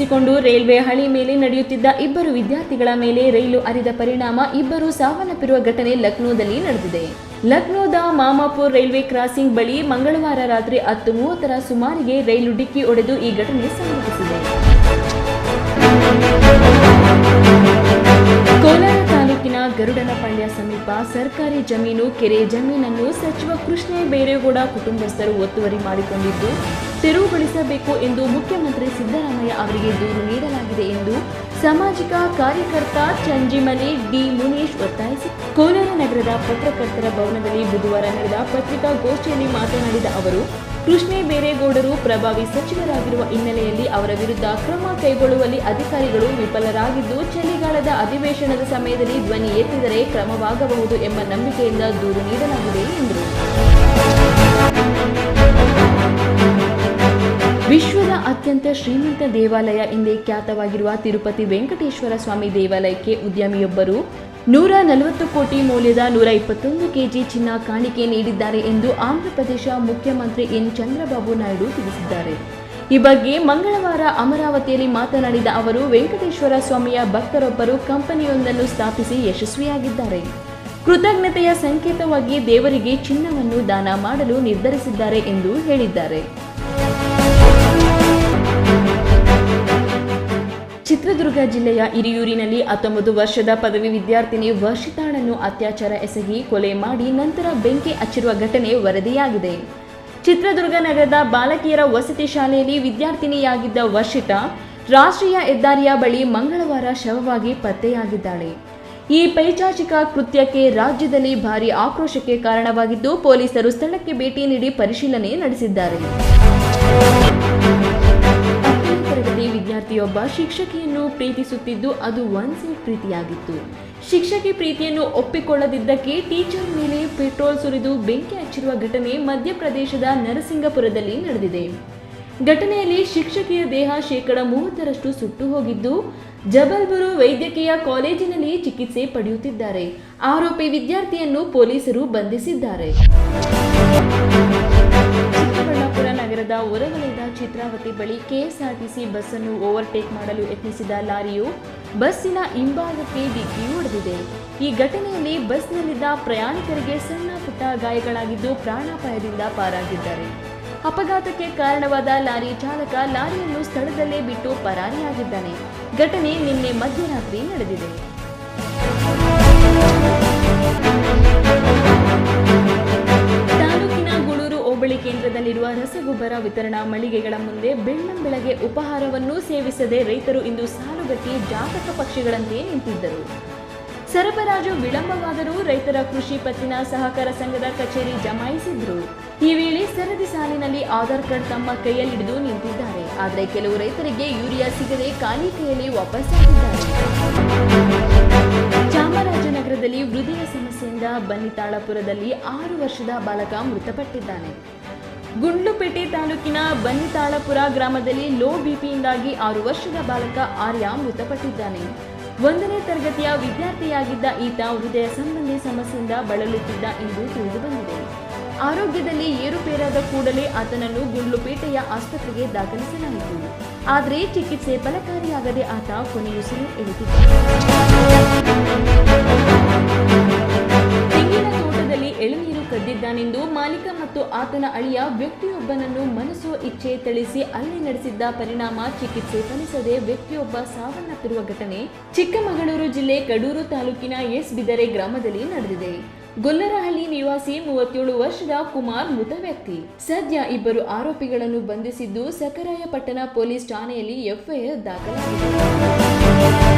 Railway ಹಳಿ ಮೇಲೆ ನಡೆಯುತ್ತಿದ್ದ ಇಬ್ಬರು ವಿದ್ಯಾರ್ಥಿಗಳ ಮೇಲೆ ರೈಲು ಅರಿದ ಪರಿಣಾಮ ಇಬ್ಬರು ಸಾವನ್ನಪ್ಪಿರುವ ಘಟನೆ ಲಕ್ನೋದಲ್ಲಿ ನಡೆದಿದೆ. ಲಕ್ನೋದ ಮಾಮಾಪುರ್ ರೈಲ್ವೆ ಕ್ರಾಸಿಂಗ್ ಬಳಿ ಮಂಗಳವಾರ ರಾತ್ರಿ ಹತ್ತು ಮೂವತ್ತರ ಸುಮಾರಿಗೆ ರೈಲು ಡಿಕ್ಕಿ ಒಡೆದು ಈ ಘಟನೆ ಸಂಭವಿಸಿದೆ. ತಾಲೂಕಿನ ಗರುಡನಪಾಳ್ಯ ಸಮೀಪ ಸರ್ಕಾರಿ ಜಮೀನು, ಕೆರೆ ಜಮೀನನ್ನು ಸಚಿವ ಕೃಷ್ಣ ಬೈರೇಗೌಡ ಕುಟುಂಬಸ್ಥರು ಒತ್ತುವರಿ ಮಾಡಿಕೊಂಡಿದ್ದು ತೆರವುಗೊಳಿಸಬೇಕು ಎಂದು ಮುಖ್ಯಮಂತ್ರಿ ಸಿದ್ದರಾಮಯ್ಯ ಅವರಿಗೆ ದೂರು ನೀಡಲಾಗಿದೆ ಎಂದು ಸಾಮಾಜಿಕ ಕಾರ್ಯಕರ್ತ ಚಂಜಿಮನೆ ಡಿ ಮುನೇಶ್ ಒತ್ತಾಯಿಸಿ ಕೋಲಾರ ನಗರದ ಪತ್ರಕರ್ತರ ಭವನದಲ್ಲಿ ಬುಧವಾರ ನಡೆದ ಪತ್ರಿಕಾಗೋಷ್ಠಿಯಲ್ಲಿ ಮಾತನಾಡಿದ ಅವರು ಕೃಷ್ಣೇ ಬೇರೇಗೌಡರು ಪ್ರಭಾವಿ ಸಚಿವರಾಗಿರುವ ಹಿನ್ನೆಲೆಯಲ್ಲಿ ಅವರ ವಿರುದ್ಧ ಕ್ರಮ ಕೈಗೊಳ್ಳುವಲ್ಲಿ ಅಧಿಕಾರಿಗಳು ವಿಫಲರಾಗಿದ್ದು, ಚಳಿಗಾಲದ ಅಧಿವೇಶನದ ಸಮಯದಲ್ಲಿ ಧ್ವನಿ ಎತ್ತಿದರೆ ಕ್ರಮವಾಗಬಹುದು ಎಂಬ ನಂಬಿಕೆಯಿಂದ ದೂರು ನೀಡಲಾಗಿದೆ ಎಂದರು. ವಿಶ್ವದ ಅತ್ಯಂತ ಶ್ರೀಮಂತ ದೇವಾಲಯ ಎಂದೇ ಖ್ಯಾತವಾಗಿರುವ ತಿರುಪತಿ ವೆಂಕಟೇಶ್ವರ ಸ್ವಾಮಿ ದೇವಾಲಯಕ್ಕೆ ಉದ್ಯಮಿಯೊಬ್ಬರು ನೂರ ನಲವತ್ತು ಕೋಟಿ ಮೌಲ್ಯದ ನೂರ ಇಪ್ಪತ್ತೊಂದು ಕೆಜಿ ಚಿನ್ನ ಕಾಣಿಕೆ ನೀಡಿದ್ದಾರೆ ಎಂದು ಆಂಧ್ರಪ್ರದೇಶ ಮುಖ್ಯಮಂತ್ರಿ ಎನ್ ಚಂದ್ರಬಾಬು ನಾಯ್ಡು ತಿಳಿಸಿದ್ದಾರೆ. ಈ ಬಗ್ಗೆ ಮಂಗಳವಾರ ಅಮರಾವತಿಯಲ್ಲಿ ಮಾತನಾಡಿದ ಅವರು, ವೆಂಕಟೇಶ್ವರ ಸ್ವಾಮಿಯ ಭಕ್ತರೊಬ್ಬರು ಕಂಪನಿಯೊಂದನ್ನು ಸ್ಥಾಪಿಸಿ ಯಶಸ್ವಿಯಾಗಿದ್ದಾರೆ. ಕೃತಜ್ಞತೆಯ ಸಂಕೇತವಾಗಿ ದೇವರಿಗೆ ಚಿನ್ನವನ್ನು ದಾನ ಮಾಡಲು ನಿರ್ಧರಿಸಿದ್ದಾರೆ ಎಂದು ಹೇಳಿದ್ದಾರೆ. ಚಿತ್ರದುರ್ಗ ಜಿಲ್ಲೆಯ ಹಿರಿಯೂರಿನಲ್ಲಿ ಹತ್ತೊಂಬತ್ತು ವರ್ಷದ ಪದವಿ ವಿದ್ಯಾರ್ಥಿನಿ ವರ್ಷಿತಾಳನ್ನು ಅತ್ಯಾಚಾರ ಎಸಗಿ ಕೊಲೆ ಮಾಡಿ ನಂತರ ಬೆಂಕಿ ಹಚ್ಚಿರುವ ಘಟನೆ ವರದಿಯಾಗಿದೆ. ಚಿತ್ರದುರ್ಗ ನಗರದ ಬಾಲಕಿಯರ ವಸತಿ ಶಾಲೆಯಲ್ಲಿ ವಿದ್ಯಾರ್ಥಿನಿಯಾಗಿದ್ದ ವರ್ಷಿತಾ, ರಾಷ್ಟ್ರೀಯ ಹೆದ್ದಾರಿಯ ಬಳಿ ಮಂಗಳವಾರ ಶವವಾಗಿ ಪತ್ತೆಯಾಗಿದ್ದಾಳೆ. ಈ ಪೈಚಾಚಿಕ ಕೃತ್ಯಕ್ಕೆ ರಾಜ್ಯದಲ್ಲಿ ಭಾರಿ ಆಕ್ರೋಶಕ್ಕೆ ಕಾರಣವಾಗಿದ್ದು, ಪೊಲೀಸರು ಸ್ಥಳಕ್ಕೆ ಭೇಟಿ ನೀಡಿ ಪರಿಶೀಲನೆ ನಡೆಸಿದ್ದಾರೆ. ವಿದ್ಯಾರ್ಥಿಯೊಬ್ಬ ಶಿಕ್ಷಕಿಯನ್ನು ಪ್ರೀತಿಸುತ್ತಿದ್ದು ಅದು ಒನ್ ಸೈಡ್ ಪ್ರೀತಿಯಾಗಿತ್ತು. ಶಿಕ್ಷಕಿ ಪ್ರೀತಿಯನ್ನು ಒಪ್ಪಿಕೊಳ್ಳದಿದ್ದಕ್ಕೆ ಟೀಚರ್ ಮೇಲೆ ಪೆಟ್ರೋಲ್ ಸುರಿದು ಬೆಂಕಿ ಹಚ್ಚಿರುವ ಘಟನೆ ಮಧ್ಯಪ್ರದೇಶದ ನರಸಿಂಗಪುರದಲ್ಲಿ ನಡೆದಿದೆ. ಘಟನೆಯಲ್ಲಿ ಶಿಕ್ಷಕಿಯ ದೇಹ ಶೇಕಡ ಮೂವತ್ತರಷ್ಟು ಸುಟ್ಟು ಹೋಗಿದ್ದು, ಜಬಲ್ಪುರ ವೈದ್ಯಕೀಯ ಕಾಲೇಜಿನಲ್ಲಿ ಚಿಕಿತ್ಸೆ ಪಡೆಯುತ್ತಿದ್ದಾರೆ. ಆರೋಪಿ ವಿದ್ಯಾರ್ಥಿಯನ್ನು ಪೊಲೀಸರು ಬಂಧಿಸಿದ್ದಾರೆ. ನಗರದ ಹೊರವಲಯದ ಚಿತ್ರಾವತಿ ಬಳಿ ಕೆಎಸ್ಆರ್ಟಿಸಿ ಬಸ್ ಅನ್ನು ಓವರ್ಟೇಕ್ ಮಾಡಲು ಯತ್ನಿಸಿದ ಲಾರಿಯು ಬಸ್ಸಿನ ಹಿಂಭಾಗಕ್ಕೆ ಡಿಕ್ಕಿ ಹೊಡೆದಿದೆ. ಈ ಘಟನೆಯಲ್ಲಿ ಬಸ್ನಲ್ಲಿದ್ದ ಪ್ರಯಾಣಿಕರಿಗೆ ಸಣ್ಣ ಪುಟ್ಟ ಗಾಯಗಳಾಗಿದ್ದು ಪ್ರಾಣಾಪಾಯದಿಂದ ಪಾರಾಗಿದ್ದಾರೆ. ಅಪಘಾತಕ್ಕೆ ಕಾರಣವಾದ ಲಾರಿ ಚಾಲಕ ಲಾರಿಯನ್ನು ಸ್ಥಳದಲ್ಲೇ ಬಿಟ್ಟು ಪರಾರಿಯಾಗಿದ್ದಾನೆ. ಘಟನೆ ನಿನ್ನೆ ಮಧ್ಯರಾತ್ರಿ ನಡೆದಿದೆ. ಕೇಂದ್ರದಲ್ಲಿರುವ ರಸಗೊಬ್ಬರ ವಿತರಣಾ ಮಳಿಗೆಗಳ ಮುಂದೆ ಬೆಳ್ಳಂಬೆಳಗ್ಗೆ ಉಪಹಾರವನ್ನು ಸೇವಿಸದೆ ರೈತರು ಇಂದು ಸಾಲುಗಟ್ಟಿ ಜಾತಕ ಪಕ್ಷಿಗಳಂತೆ ನಿಂತಿದ್ದರು. ಸರಬರಾಜು ವಿಳಂಬವಾದರೂ ರೈತರ ಕೃಷಿ ಪತ್ತಿನ ಸಹಕಾರ ಸಂಘದ ಕಚೇರಿ ಜಮಾಯಿಸಿದ್ರು. ಈ ವೇಳೆ ಸರದಿ ಸಾಲಿನಲ್ಲಿ ಆಧಾರ್ ಕಾರ್ಡ್ ತಮ್ಮ ಕೈಯಲ್ಲಿ ಹಿಡಿದು ನಿಂತಿದ್ದಾರೆ. ಆದರೆ ಕೆಲವು ರೈತರಿಗೆ ಯೂರಿಯಾ ಸಿಗದೆ ಖಾಲಿ ಕೈಯಲ್ಲಿ ವಾಪಸ್ಸಾಗಿದ್ದಾರೆ ಚಾಮರಾಜನಗರದಲ್ಲಿ ಹೃದಯ ಸಮಸ್ಯೆಯಿಂದ ಬನ್ನಿತಾಳಪುರದಲ್ಲಿ ಆರು ವರ್ಷದ ಬಾಲಕ ಮೃತಪಟ್ಟಿದ್ದಾನೆ. ಗುಂಡ್ಲುಪೇಟೆ ತಾಲೂಕಿನ ಬನ್ನಿತಾಳಪುರ ಗ್ರಾಮದಲ್ಲಿ ಲೋ ಬಿಪಿಯಿಂದಾಗಿ ಆರು ವರ್ಷದ ಬಾಲಕ ಆರ್ಯ ಮೃತಪಟ್ಟಿದ್ದಾನೆ. ಒಂದನೇ ತರಗತಿಯ ವಿದ್ಯಾರ್ಥಿಯಾಗಿದ್ದ ಈತ ಹೃದಯ ಸಂಬಂಧಿ ಸಮಸ್ಯೆಯಿಂದ ಬಳಲುತ್ತಿದ್ದ ಎಂದು ತಿಳಿದುಬಂದಿದೆ. ಆರೋಗ್ಯದಲ್ಲಿ ಏರುಪೇರಾದ ಕೂಡಲೇ ಆತನನ್ನು ಗುಂಡ್ಲುಪೇಟೆಯ ಆಸ್ಪತ್ರೆಗೆ ದಾಖಲಿಸಲಾಯಿತು. ಆದರೆ ಚಿಕಿತ್ಸೆ ಫಲಕಾರಿಯಾಗದೆ ಆತ ಕೊನೆಯುಸಿರು ಎಳೆದಿದ್ದ ತೋಟದಲ್ಲಿ ಎಳನೀರು ಕದ್ದಿದ್ದಾನೆಂದು ಮಾಲೀಕ ಮತ್ತು ಆತನ ಅಳಿಯ ವ್ಯಕ್ತಿಯೊಬ್ಬನನ್ನು ಮನಸ್ಸೋ ಇಚ್ಛೆ ಥಳಿಸಿ ಹಲ್ಲೆ ನಡೆಸಿದ್ದ ಪರಿಣಾಮ ಚಿಕಿತ್ಸೆ ಫಲಿಸದೆ ವ್ಯಕ್ತಿಯೊಬ್ಬ ಸಾವನ್ನಪ್ಪಿರುವ ಘಟನೆ ಚಿಕ್ಕಮಗಳೂರು ಜಿಲ್ಲೆ ಕಡೂರು ತಾಲೂಕಿನ ಎಸ್ ಬಿದರೆ ಗ್ರಾಮದಲ್ಲಿ ನಡೆದಿದೆ. ಗೊಲ್ಲರಹಳ್ಳಿ ನಿವಾಸಿ ಮೂವತ್ತೇಳು ವರ್ಷದ ಕುಮಾರ್ ಮೃತ ವ್ಯಕ್ತಿ. ಸದ್ಯ ಇಬ್ಬರು ಆರೋಪಿಗಳನ್ನು ಬಂಧಿಸಿದ್ದು ಸಕರಾಯಪಟ್ಟಣ ಪೊಲೀಸ್ ಠಾಣೆಯಲ್ಲಿ ಎಫ್ಐಆರ್ ದಾಖಲಾಗಿದೆ.